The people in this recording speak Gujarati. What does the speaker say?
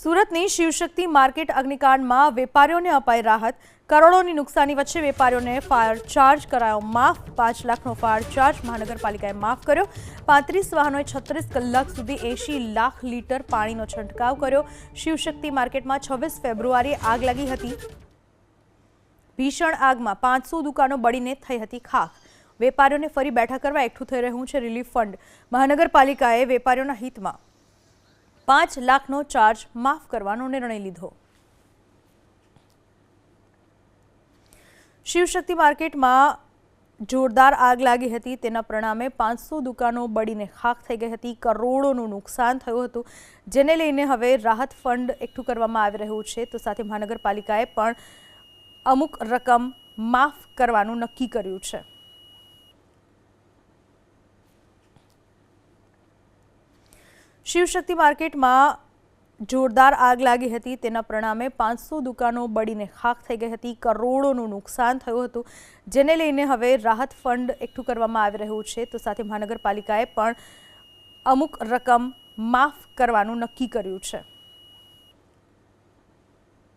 સુરતની શિવશક્તિ માર્કેટ અગ્નિકાંડમાં વેપારીઓને અપાઈ રાહત. કરોડોની નુકસાની વચ્ચે વેપારીઓને ફાયર ચાર્જ કરાયો માફ. પાંચ લાખનો ફાયર ચાર્જ મહાનગરપાલિકાએ માફ કર્યો. પાંત્રીસ વાહનોએ છત્રીસ કલાક સુધી એંશી લાખ લીટર પાણીનો છંટકાવ કર્યો. શિવશક્તિ માર્કેટમાં છવ્વીસ ફેબ્રુઆરીએ આગ લાગી હતી. ભીષણ આગમાં પાંચસો દુકાનો બળીને થઈ હતી ખાખ. વેપારીઓને ફરી બેઠા કરવા એકઠું થઈ રહ્યું છે રિલીફ ફંડ. મહાનગરપાલિકાએ વેપારીઓના હિતમાં પાંચ લાખનો ચાર્જ માફ કરવાનો નિર્ણય લીધો. શિવશક્તિ માર્કેટમાં જોરદાર આગ લાગી હતી. તેના પરિણામે પાંચસો દુકાનો બળીને ખાખ થઈ ગઈ હતી. કરોડોનું નુકસાન થયું હતું. જેને લઈને હવે રાહત ફંડ એકઠું કરવામાં આવી રહ્યું છે. તો સાથે મહાનગરપાલિકાએ પણ અમુક રકમ માફ કરવાનું નક્કી કર્યું છે. શિવશક્તિ માર્કેટમાં જોરદાર આગ લાગી હતી. તેના પરિણામે પાંચસો દુકાનો બળીને ખાખ થઈ ગઈ હતી. કરોડોનું નુકસાન થયું હતું. જેને લઈને હવે રાહત ફંડ એકઠું કરવામાં આવી રહ્યું છે. તો સાથે મહાનગરપાલિકાએ પણ અમુક રકમ માફ કરવાનું નક્કી કર્યું છે.